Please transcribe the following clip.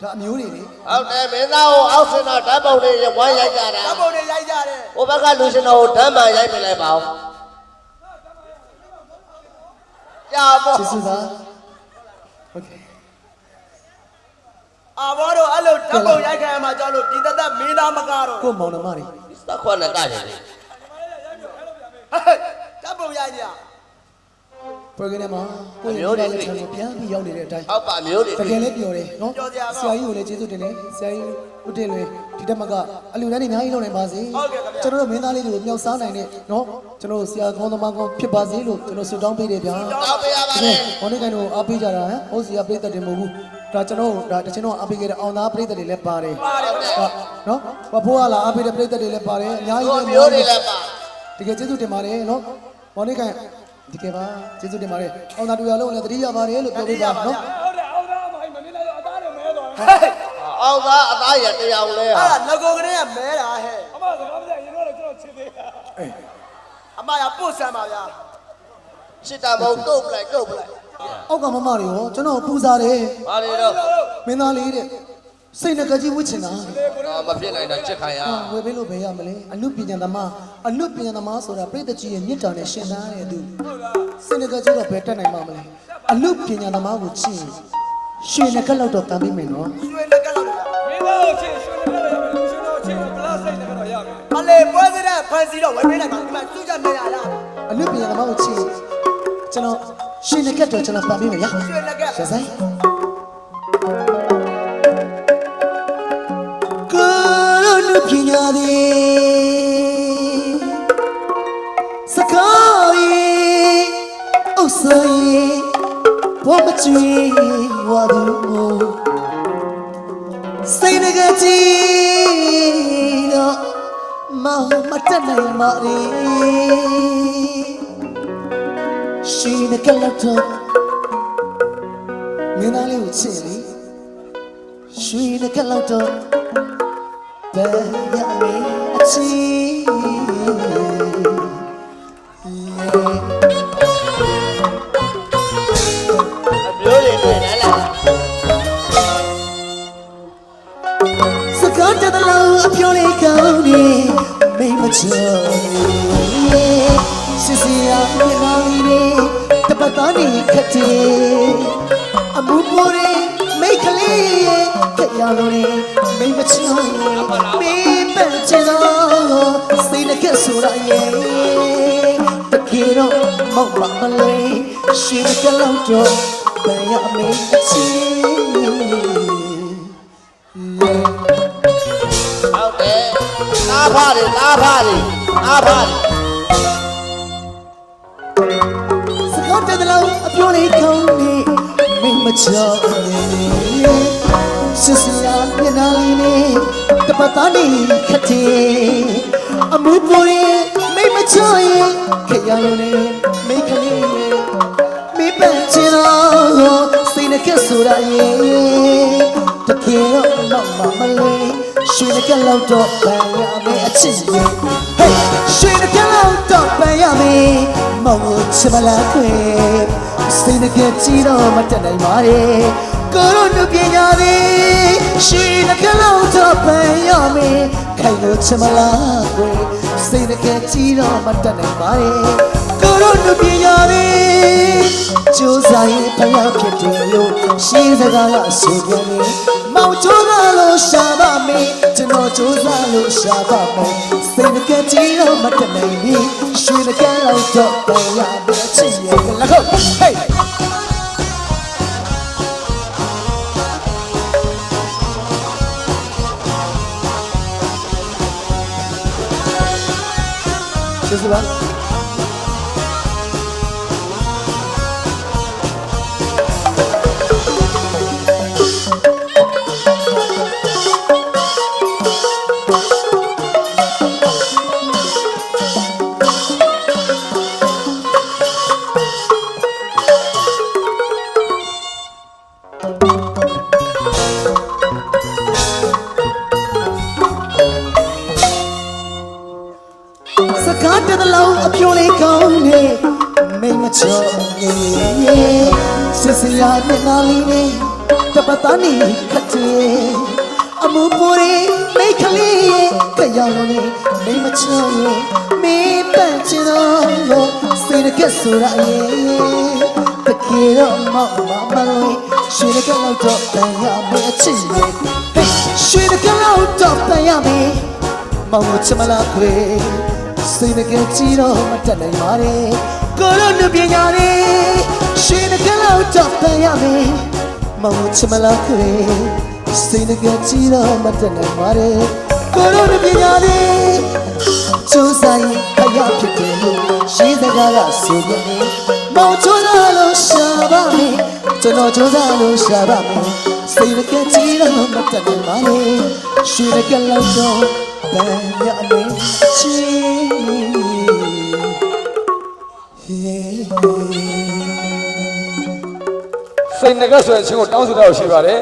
ဒါအမျိုးတွေလေ ဟုတ်တယ်မင်းသားကိုအောက်စင်တော့ဓာတ်ပုံတွေဝိုင်းရိုက်ကြတာ ဓာတ်ပုံတွေရိုက်ကြတယ် ဟိုဘက်ကလူရှင်တော်ကိုဓာတ်မှန်ရိုက်ပြလိုက်ပါဦးကြာပေါ့ ကျေးဇူးပါโอเค အာဘောတို့အဲ့လိုဓာတ်ပုံရိုက်ခံရမှာကြောက်လို့ဒီသက်သက်မင်းသားမကားတော့ ကို့မောင်နှမတွေ သခွက်နဲ့ကကြတယ်လေ ဟဲ့ဓာတ်ပုံရိုက်ကြ program ထဲမှာကိုယ့်ရဲ့ဒီလိုချမ်းကိုပြန်ပြီးရောက်နေတဲ့အတိုင်းဟုတ်ပါမျိုးတွေတကယ်လည်းပြောတယ်နော်ဆရာကြီးကိုလည်းကျေးဇူးတင်တယ်ဆရာကြီးဦးတင်လွင်ဒီတက်မကအလူတန်းတွေအများကြီးလုပ်နိုင်ပါစေကျွန်တော်တို့မင်းသားလေးတွေကိုမြောက်စားနိုင်တဲ့နော်ကျွန်တော်တို့ဆရာကောင်းသမားကောင်းဖြစ်ပါစေလို့ကျွန်တော်ဆုတောင်းပေးတယ်ဗျာတောင်းပေးရပါတယ်ဟောနေကန်တို့အားပေးကြတာဟမ်ဟိုစီကပြိတ္တတွေမဟုတ်ဘူးဒါကျွန်တော်တို့ဒါတချင်တော့အားပေးခဲ့တဲ့အောင်သားပြိတ္တတွေလည်းပါတယ်ပါတယ်ဗျာဟုတ်နော်ဘဖိုးကလာအားပေးတဲ့ပြိတ္တတွေလည်းပါတယ်အများကြီးဟိုလည်းမျိုးတွေလည်းပါတကယ်ကျေးဇူးတင်ပါတယ်နော်ဟောနေက န်ဒီကဲပါကျေးဇူးတင်ပါတယ်အောင်သားတူရလုံးလည်းတတိယပါတယ်လို့ပြောပေးပါနော်အောင်သားအသားရတရားလဲအဲ့ဟာဒါငကိုကလေးကမဲတာဟဲ့အမရပို့ဆမ်းပါဗျာစစ်တာမဟုတ်တုတ်ပလိုက်တုတ်ပလိုက်အောက်ကမမတွေရောကျွန်တော်ပူစားတယ်ဘာတွေတော့မင်းသားလေးတဲ့ စိတ်နဲ့ကကြီးဝှစ်ချင်တာအာမဖြစ်နိုင်တာချက်ခိုင်ရအာဝယ်ပေးလို့ဘယ်ရမလဲအနုပညာသမားအနုပညာသမားဆိုတာပြိတ္တကြီးရဲ့မြစ်တာနဲ့ရှင်သားတဲ့သူစိတ်နဲ့ကကြီးတော့ဘယ်တက်နိုင်မှာမလဲအနုပညာသမားကိုချစ်ရင်ရွှေနဲ့ကက်လောက်တော့တန်ပေးမယ်နော်ရွှေလက်ကလောက်ဗျာမင်းသားကိုချင်းရွှေနဲ့လည်းရမယ်လူရှင်တို့ချင်းကိုပလတ်စိတ်နဲ့တော့ရမယ်မလေးပွဲစတဲ့ဖန်စီတော့ဝယ်ပေးလိုက်ပါဒီမှာသူ့ကြမြင်ရလားအနုပညာသမားကိုချစ်ရင်ကျွန်တော်ရွှေနဲ့ကက်တော့ကျွန်တော်တန်ပေးမယ်ရရွှေလက်ကရဆိုင် ပညာသည်စကားရဲ့ဥစ္စာရဲ့ဘောမချွေဝါသူစိတ်ငကကြီးတော့မမတတ်နိုင်ပါလေရှိနေကလောက်တော့မင်းသားလေးကိုချစ်လေရွှေနေကလောက်တော့ ဘယ်ရမေအချီအမျိုးတွေတွေ့တယ်လားစကားတတလုံးအပြောလေးကောင်းနေမိမချောစစ်စီယာမြေနာလီနေတပတ်သားနေခက်တဲ့အမှုပေါ်နေမိတ်ကလေးခက်ရလို့နေမိမ ချောမိပန့်ချေတော့စိတ်နဲ့ကဆိုရရဲ့တကယ်တော့မောက်ပါမလေးရှိကလောက်တော့ဘယ်ရမေးအချီဟုတ်တယ်သားဖားတွေသားဖားတွေသားဖားတွေစကားတဲ့လောက်အပြောလေးကောင်းနေမိမချောနေ စစ်စရာမျက်နှာလေးနဲ့တပတ်သားနေခက်တဲ့အမှုပေါ်ရင်မိမချောရင်ခရရလို့နေမိကလေးရဲ့မိပန့်ချင်တော့စိတ်နဲ့ကဆိုရရဲ့တကယ်တော့မမမလေးရွှေကလောက်တော့ပန်ရမယ်အချစ်ရဲ့ဟေးရွှေကလောက်တော့ပန်ရမယ်မောင်ချမလာခွေစိတ်နဲ့ကကြည့်တော့မတက်နိုင်ပါရဲ့ကိုရိုနုပညာသည် ရွှေကလောက်တော့ပန်ရမယ်ခိုင်လို့ချမလာခွေစိတ်နဲ့ကကြည့်တော့မတက်နိုင်ပါရဲ့ကိုရိုနုပညာသည်ကြိုးစားရင်ဖျားဖြစ်တယ်လို့ရှင်းစကားကဆိုပြန်နေမောင်ကြိုးစားလို့ရှာပါမယ်ကျွန်တော်ကြိုးစားလို့ရှာပါမ ယ် တ်ကကြည့်တော့မတက်နိုင်ဘူးရွှေကလောက်တော့ပန်ရမယ်ချစ်ရဲ့လက်ခုပ်ဟေးကျေးဇူးပါစကားတစ်လုံးအပြောလေးကောင်းနေမိမချောနေစစစ်စရာမျက်နှာလေးနဲ့တပတ်သားနေခတ်တယ်အမှုပေါ်ရင်မိတ်ကလေးရဲ့ကြောင်လုံးနဲ့မိမချောရဲ့မေးပန့်ချင်တော့လို့စိတ်ကဆိုရရဲ့တကယ်တော့မောက်မမလို့ရွှေကလောက်တော့တန်ရမယ်အချစ်ရဲ့ရွှေကလောက်တော့တန်ရမယ်မောင်ချမလားခွေ စိတ်ကကြည့်တော့မတတ်နိုင်ပါနဲ့ကိုလိုလူပညာလေးရွှေကလောက်တော့တန်ရမယ်မောင်ချမလားခွေစိတ်ကကြည့်တော့မတတ်နိုင်ပါနဲ့ကိုလိုလူပညာလေးကျိုးဆိုင်ခရဖြစ်တယ်လို့ရှိစကားကဆိုရင်မောင်ချိုးစားလို့ရှာပါမယ်ကျွန်တော်ချိုးစားလို့ရှာပါမယ်စိတ်ကကြည်တော့မတတ်နိုင်ပါလေရှိရကလောက် တော့ဘယ်ရမယ်ချီစိတ်ငကဆွဲချင်းကိုတောင်းဆိုတာရှိပါတယ်